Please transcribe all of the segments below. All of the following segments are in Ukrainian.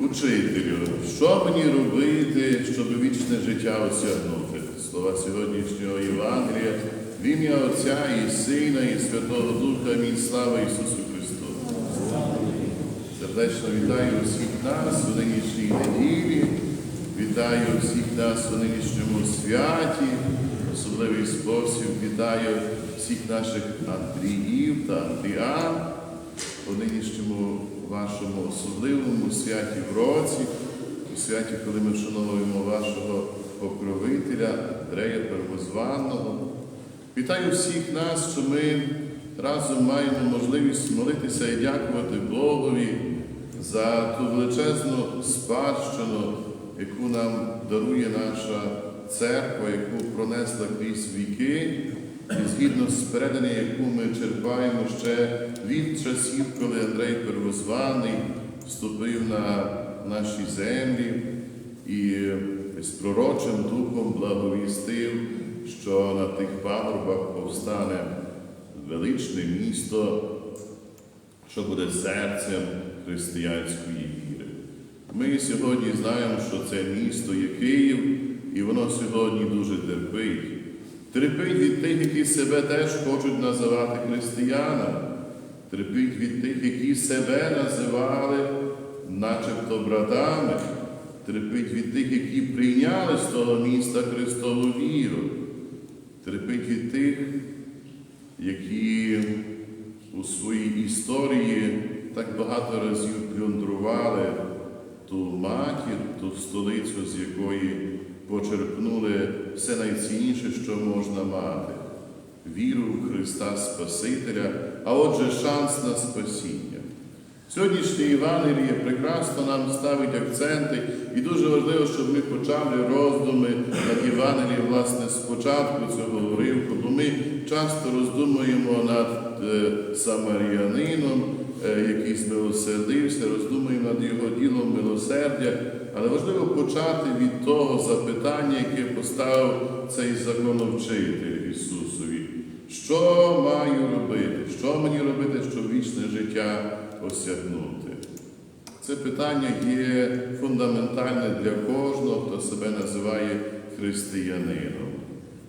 Учителю, що мені робити, щоб вічне життя осягнути? Слова сьогоднішнього Євангелія в ім'я Отця і Сина, і Святого Духа. Амінь. Слава Ісусу Христу. Сердечно вітаю всіх нас у нинішній неділі. Вітаю всіх нас у нинішньому святі. Особливий спосіб вітаю всіх наших Андріїв та Андріан у нинішньому вашому особливому святі в році, у святі, коли ми вшановуємо вашого покровителя Андрея Первозванного. Вітаю всіх нас, що ми разом маємо можливість молитися і дякувати Богові за ту величезну спадщину, яку нам дарує наша церква, яку пронесла крізь віки, і згідно з переданням, яку ми черпаємо ще від часів, коли Андрей Первозваний вступив на наші землі і з пророчим духом благовістив, що на тих пагорбах повстане величне місто, що буде серцем християнської віри. Ми сьогодні знаємо, що це місто є Київ, і воно сьогодні дуже терпить. Терпить від тих, які себе теж хочуть називати християнами, терпить від тих, які себе називали начебто братами, терпить від тих, які прийняли з того міста Христову віру, терпить від тих, які у своїй історії так багато разів плюндрували ту матір, ту столицю, з якої почерпнули все найцінніше, що можна мати віру в Христа Спасителя, а отже, шанс на спасіння. Сьогоднішнє Євангеліє прекрасно нам ставить акценти, і дуже важливо, щоб ми почали роздуми над Євангелієм, власне, спочатку цього уривку, бо ми часто роздумуємо над е, Самаріанином, е, який змилосердився, роздумуємо над його ділом милосердя, але важливо почати від того запитання, яке поставив цей законовчитель Ісусові. Що маю робити? Що мені робити, щоб вічне життя осягнути? Це питання є фундаментальне для кожного, хто себе називає християнином.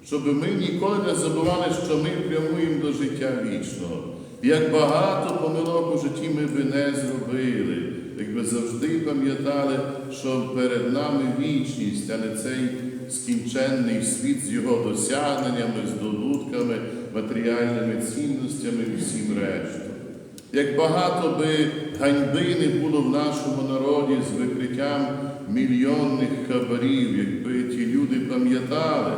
Щоб ми ніколи не забували, що ми прямуємо до життя вічного. Як багато помилок у житті ми би не зробили, якби завжди пам'ятали, що перед нами вічність, а не цей скінченний світ з його досягненнями, здобутками, матеріальними цінностями і всім рештом. Як багато би ганьби не було в нашому народі з викриттям мільйонних хабарів, якби ті люди пам'ятали,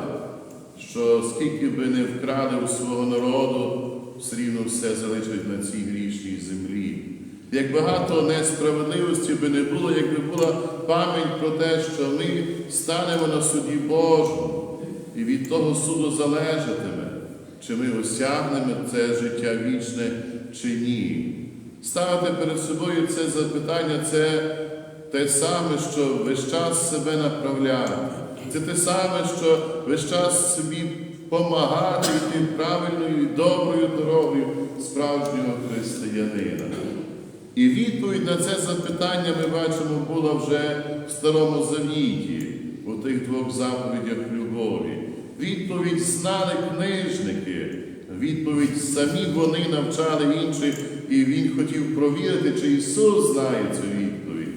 що скільки би не вкрали у свого народу, все рівно все залишать на цій грішній землі. Як багато несправедливості би не було, якби була пам'ять про те, що ми станемо на суді Божому, і від того суду залежатиме, чи ми осягнемо це життя вічне, чи ні. Ставити перед собою це запитання це те саме, що весь час себе направляти. Це те саме, що весь час собі помагати йти правильною і доброю дорогою справжнього християнина. І відповідь на це запитання ми бачимо була вже в Старому Завіті, у тих двох заповідях любові. Відповідь знали книжники, відповідь самі вони навчали інших, і він хотів провірити, чи Ісус знає цю відповідь.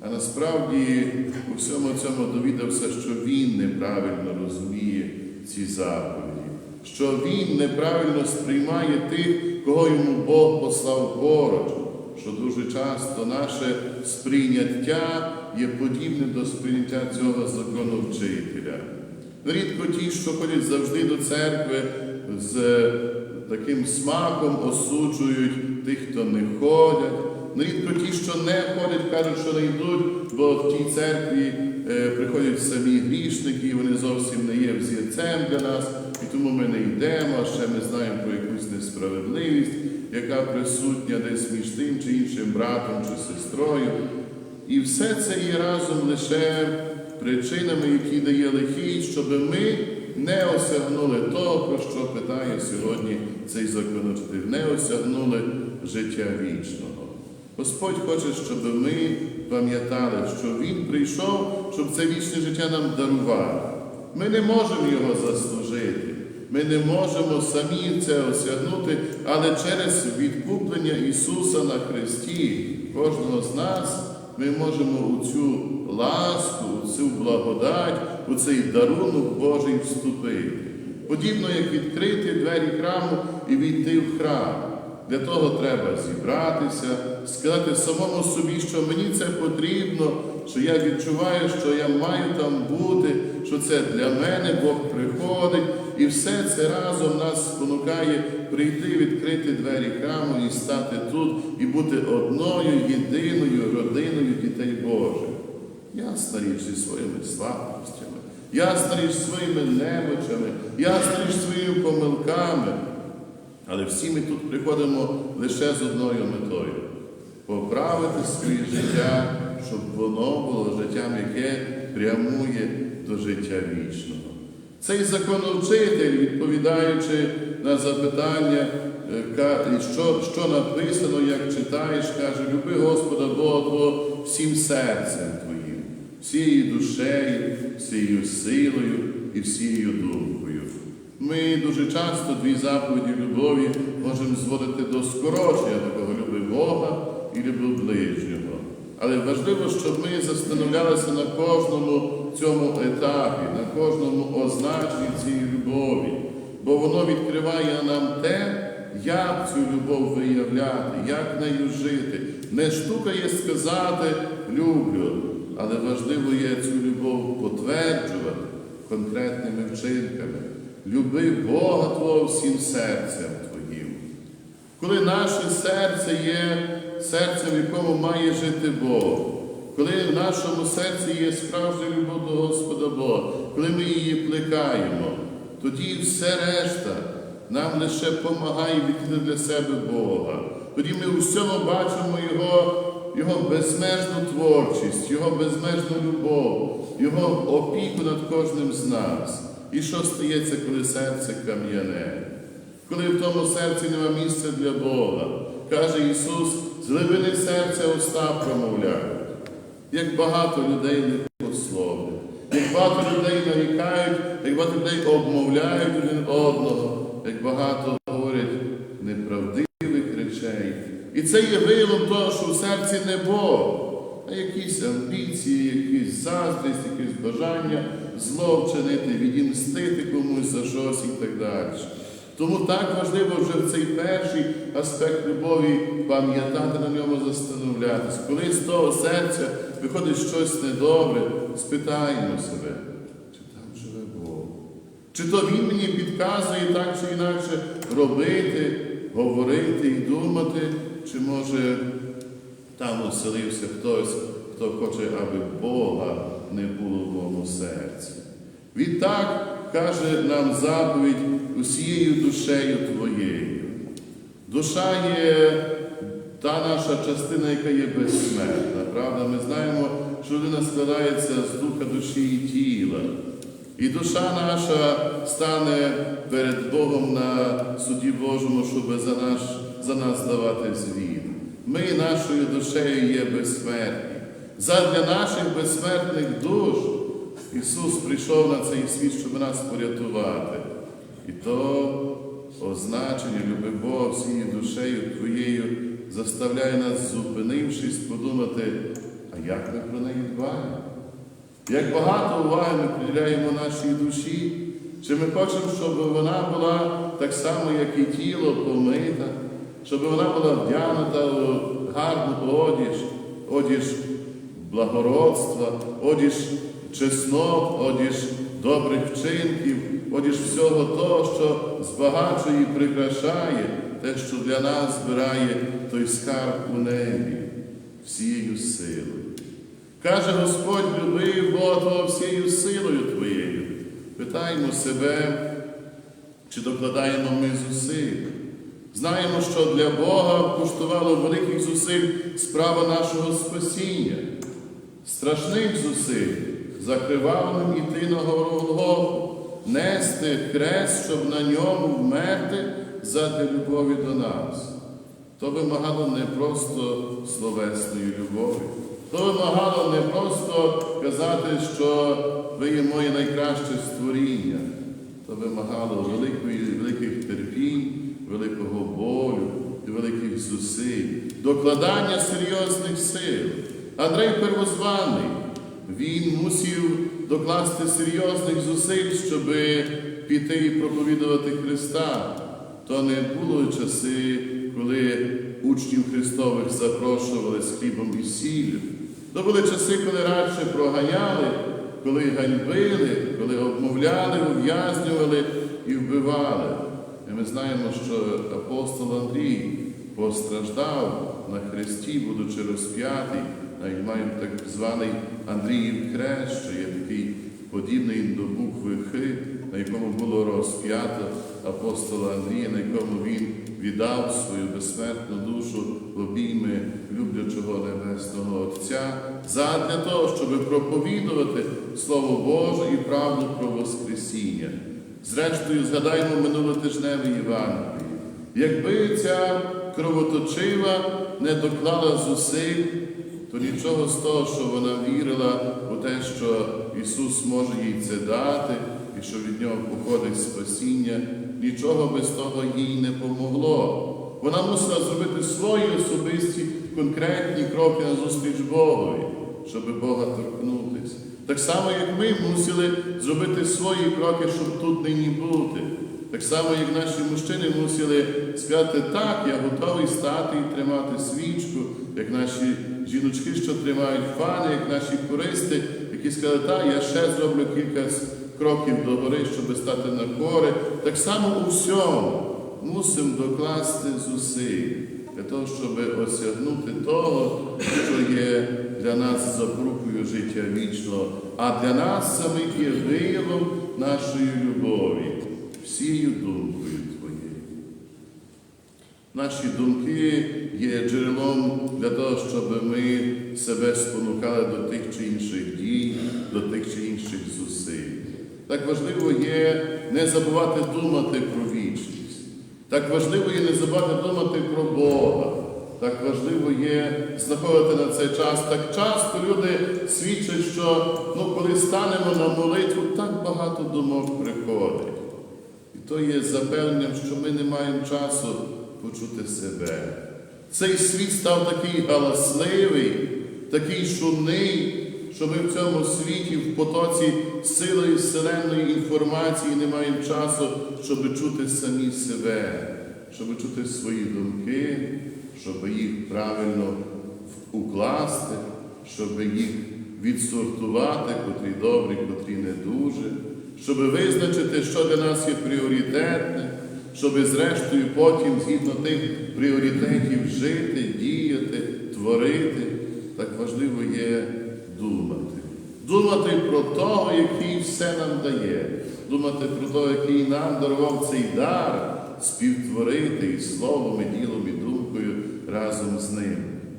А насправді у всьому цьому довідався, що Він неправильно розуміє ці заповіді, що Він неправильно сприймає тих, кого йому Бог послав поруч що дуже часто наше сприйняття є подібне до сприйняття цього законовчителя. Рідко ті, що ходять завжди до церкви, з таким смаком осуджують тих, хто не ходять. Нерідко ті, що не ходять, кажуть, що не йдуть, бо в тій церкві е, приходять самі грішники, і вони зовсім не є взірцем для нас, і тому ми не йдемо, а ще ми знаємо про якусь несправедливість яка присутня десь між тим чи іншим братом чи сестрою. І все це є разом лише причинами, які дає лихий, щоб ми не осягнули того, про що питає сьогодні цей законодатель, не осягнули життя вічного. Господь хоче, щоб ми пам'ятали, що Він прийшов, щоб це вічне життя нам дарувати. Ми не можемо його заслужити. Ми не можемо самі це осягнути, але через відкуплення Ісуса на Христі, кожного з нас, ми можемо у цю ласку, у цю благодать, у цей дарунок Божий вступити. Подібно як відкрити двері храму і війти в храм. Для того треба зібратися, сказати самому собі, що мені це потрібно, що я відчуваю, що я маю там бути, що це для мене Бог приходить, і все це разом нас спонукає прийти, відкрити двері храму і стати тут, і бути одною єдиною родиною дітей Божих. Ясна річ зі своїми слабкостями, ясна річ своїми немочами, ясна річ своїми помилками. Але всі ми тут приходимо лише з одною метою поправити своє життя, щоб воно було життям, яке прямує до життя вічного. Цей законовчитель, відповідаючи на запитання, е, що, що написано, як читаєш, каже, люби Господа Бога Твого всім серцем Твоїм, всією душею, всією силою і всією думкою. Ми дуже часто дві заповіді любові можемо зводити до скорочення такого люби Бога і люби ближнього. Але важливо, щоб ми застановлялися на кожному цьому етапі, на кожному означенні цієї любові, бо воно відкриває нам те, як цю любов виявляти, як нею жити. Не штука є сказати люблю, але важливо є цю любов потверджувати конкретними вчинками. Люби Бога Твого всім серцем Твоїм. Коли наше серце є серцем, в якому має жити Бог, коли в нашому серці є справжня любов до Господа Бога, коли ми її плекаємо, тоді все решта нам лише допомагає відкрити для себе Бога. Тоді ми у всьому бачимо Його, Його безмежну творчість, Його безмежну любов, Його опіку над кожним з нас. І що стається, коли серце кам'яне? Коли в тому серці нема місця для Бога, каже Ісус, з глибини серця уста промовляють. Як багато людей не пословлять, як багато людей нарікають, як багато людей обмовляють один одного, як багато говорять неправдивих речей. І це є виявом того, що в серці не Бог, а якісь амбіції, якісь заздрість, якісь бажання зло вчинити, відімстити комусь за щось і так далі. Тому так важливо вже в цей перший аспект любові пам'ятати на ньому застановлятися. Коли з того серця виходить щось недобре, спитаємо себе, чи там живе Бог? Чи то Він мені підказує так чи інакше робити, говорити і думати, чи може там оселився хтось, хто хоче, аби Бога не було в моєму серці. Відтак каже нам заповідь усією душею твоєю. Душа є та наша частина, яка є безсмертна. Правда, ми знаємо, що людина складається з духа, душі і тіла. І душа наша стане перед Богом на суді Божому, щоб за, наш, за нас давати звіт. Ми нашою душею є безсмертні. Задля наших безсмертних душ Ісус прийшов на цей світ, щоб нас порятувати. І то означення люби Бога всією душею Твоєю заставляє нас, зупинившись, подумати, а як ми про неї дбаємо? Як багато уваги ми приділяємо нашій душі, чи ми хочемо, щоб вона була так само, як і тіло, помита, щоб вона була вдягнута у гарну одіж, одіж благородства, одіж чеснот, одіж добрих вчинків, одіж всього того, що збагачує і прикрашає те, що для нас збирає той скарб у небі всією силою. Каже Господь, люби Бога всією силою Твоєю. Питаємо себе, чи докладаємо ми зусиль. Знаємо, що для Бога коштувало великих зусиль справа нашого спасіння, страшних зусиль, закривавленим іти на гору Голгофу, нести хрест, щоб на ньому вмерти задля любові до нас. То вимагало не просто словесної любові, То вимагало не просто казати, що ви є моє найкраще створіння, то вимагало великої, великих терпінь, великого болю і великих зусиль, докладання серйозних сил. Андрей Первозваний, він мусів докласти серйозних зусиль, щоб піти і проповідувати Христа. То не було часи, коли учнів Христових запрошували з хлібом і сіллю. То були часи, коли радше проганяли, коли ганьбили, коли обмовляли, ув'язнювали і вбивали. І ми знаємо, що апостол Андрій постраждав на хресті, будучи розп'ятий, навіть маємо так званий Андріїв хрест, що є такий подібний до букви Х, на якому було розп'ято апостола Андрія, на якому він віддав свою безсмертну душу в обійми люблячого Небесного Отця, задля того, щоб проповідувати Слово Боже і правду про Воскресіння. Зрештою, згадаємо минулотижневі Євангелії. Якби ця кровоточива не доклала зусиль, то нічого з того, що вона вірила у те, що Ісус може їй це дати, і що від нього походить спасіння, нічого без того їй не помогло. Вона мусила зробити свої особисті конкретні кроки на зустріч Богові, щоб Бога торкнутися. Так само, як ми мусили зробити свої кроки, щоб тут нині бути. Так само, як наші мужчини мусили сказати, так, я готовий стати і тримати свічку, як наші жіночки, що тримають фани, як наші користи, які сказали, так, я ще зроблю кілька кроків до гори, щоб стати на гори. Так само у всьому мусимо докласти зусиль для того, щоб осягнути того, що є для нас запорукою життя вічного, а для нас самих є виявом нашої любові, всією думкою Твоєю. Наші думки є джерелом для того, щоб ми себе спонукали до тих чи інших дій, до тих чи інших зусиль. Так важливо є не забувати думати про вічність. Так важливо є не забувати думати про Бога. Так важливо є знаходити на цей час. Так часто люди свідчать, що ну, коли станемо на молитву, так багато думок приходить. То є запевненням, що ми не маємо часу почути себе. Цей світ став такий галасливий, такий шумний, що ми в цьому світі, в потоці силої вселенної інформації не маємо часу, щоб чути самі себе, щоб чути свої думки, щоб їх правильно укласти, щоб їх відсортувати, котрі добрі, котрі не дуже, щоб визначити, що для нас є пріоритетне, щоб зрештою потім згідно тих пріоритетів жити, діяти, творити. Так важливо є думати. Думати про того, який все нам дає, думати про того, який нам дарував цей дар, співтворити і словом, і ділом, і думкою разом з ним.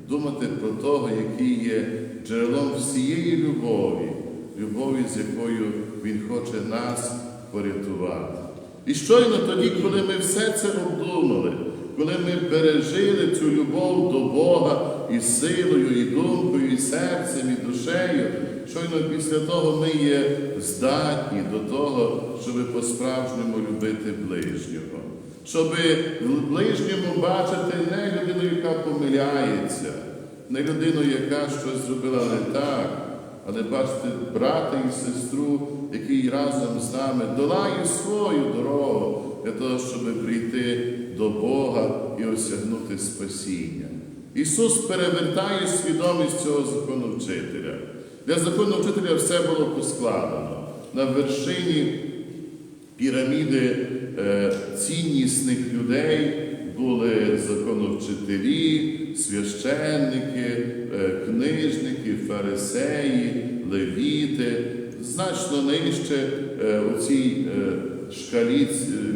Думати про того, який є джерелом всієї любові, любові, з якою Він хоче нас порятувати. І щойно тоді, коли ми все це обдумали, коли ми пережили цю любов до Бога і силою, і думкою, і серцем, і душею, щойно після того ми є здатні до того, щоб по-справжньому любити ближнього, щоб в ближньому бачити не людину, яка помиляється, не людину, яка щось зробила не так, але бачити брата і сестру, який разом з нами долає свою дорогу для того, щоб прийти до Бога і осягнути спасіння. Ісус перевертає свідомість цього законовчителя. Для законовчителя все було поскладено. На вершині піраміди е, ціннісних людей були законовчителі, священники, е, книжники, фарисеї, левіти. Значно нижче е, у цій е, шкалі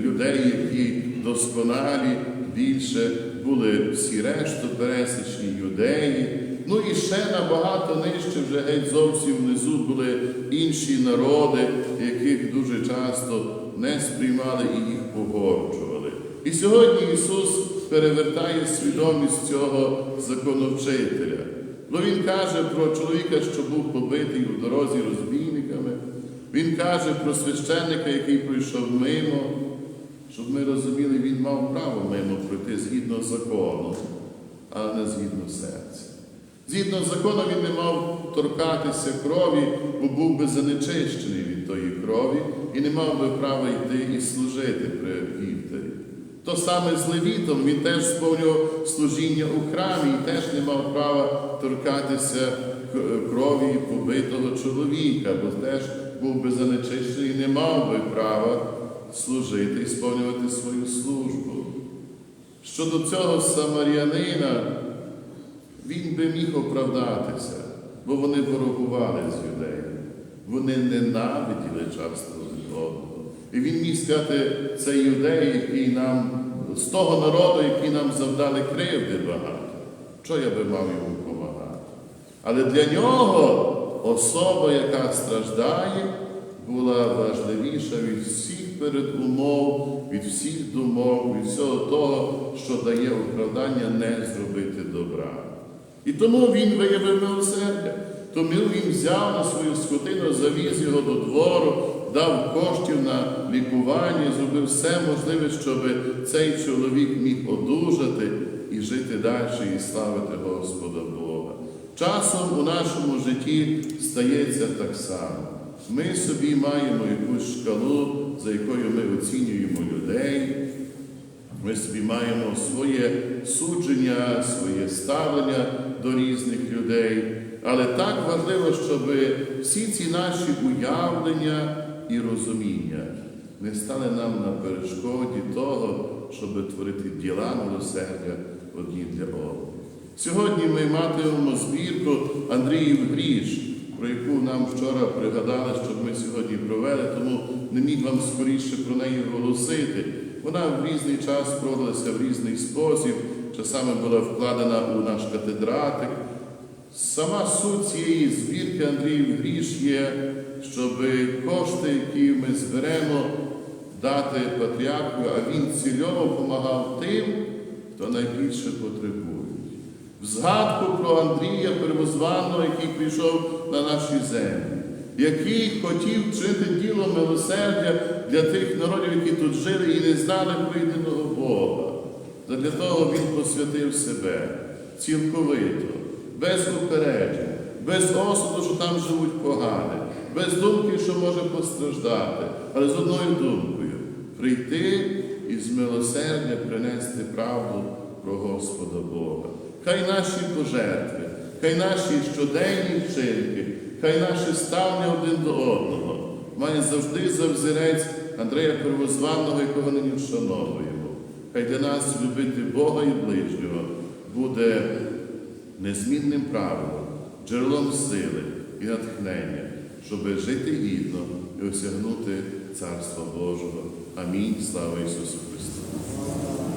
людей, які досконалі, більше були всі решту пересічні юдеї. Ну і ще набагато нижче, вже геть зовсім внизу були інші народи, яких дуже часто не сприймали і їх погорджували. І сьогодні Ісус перевертає свідомість цього законовчителя. Бо він каже про чоловіка, що був побитий у дорозі розбійниками. Він каже про священника, який пройшов мимо. Щоб ми розуміли, він мав право мимо пройти згідно закону, а не згідно серця. Згідно закону він не мав торкатися крові, бо був би занечищений від тої крові і не мав би права йти і служити при вівтарі. То саме з Левітом він теж сповнював служіння у храмі і теж не мав права торкатися крові побитого чоловіка, бо теж був би занечищений і не мав би права служити і сповнювати свою службу. Щодо цього самарянина, він би міг оправдатися, бо вони ворогували з юдеями. Вони ненавиділи часто одного. І він міг сказати, це юдеї, який нам, з того народу, які нам завдали кривди багато. Що я би мав йому допомагати? Але для нього особа, яка страждає, була важливіша від всіх передумов, від всіх думок, від всього того, що дає оправдання не зробити добра. І тому він виявив милосердя. Тому він взяв на свою скотину, завіз його до двору, дав коштів на лікування зробив все можливе, щоб цей чоловік міг одужати і жити далі і славити Господа Бога. Часом у нашому житті стається так само. Ми собі маємо якусь шкалу, за якою ми оцінюємо людей. Ми собі маємо своє судження, своє ставлення до різних людей. Але так важливо, щоб всі ці наші уявлення і розуміння не стали нам на перешкоді того, щоб творити діла милосердя одні для одних. Сьогодні ми матимемо збірку Андріїв Гріш, про яку нам вчора пригадали, щоб ми сьогодні провели, тому не міг вам скоріше про неї оголосити. Вона в різний час проводилася в різний спосіб, часами була вкладена у наш катедратик. Сама суть цієї збірки Андріїв Гріш є, щоб кошти, які ми зберемо, дати патріарху, а він цільово допомагав тим, хто найбільше потребує. В згадку про Андрія Первозваного, який прийшов на наші землі, який хотів вчити діло милосердя для тих народів, які тут жили і не знали про Бога. Для того він посвятив себе цілковито, без упереджень, без осуду, що там живуть погане, без думки, що може постраждати, але з одною думкою прийти і з милосердя принести правду про Господа Бога. Хай наші пожертви, хай наші щоденні вчинки, хай наше ставлення один до одного має завжди за взірець Андрея Первозваного, якого нині вшановуємо. Хай для нас любити Бога і ближнього буде незмінним правилом, джерелом сили і натхнення, щоб жити гідно і осягнути Царство Божого. Амінь. Слава Ісусу Христу!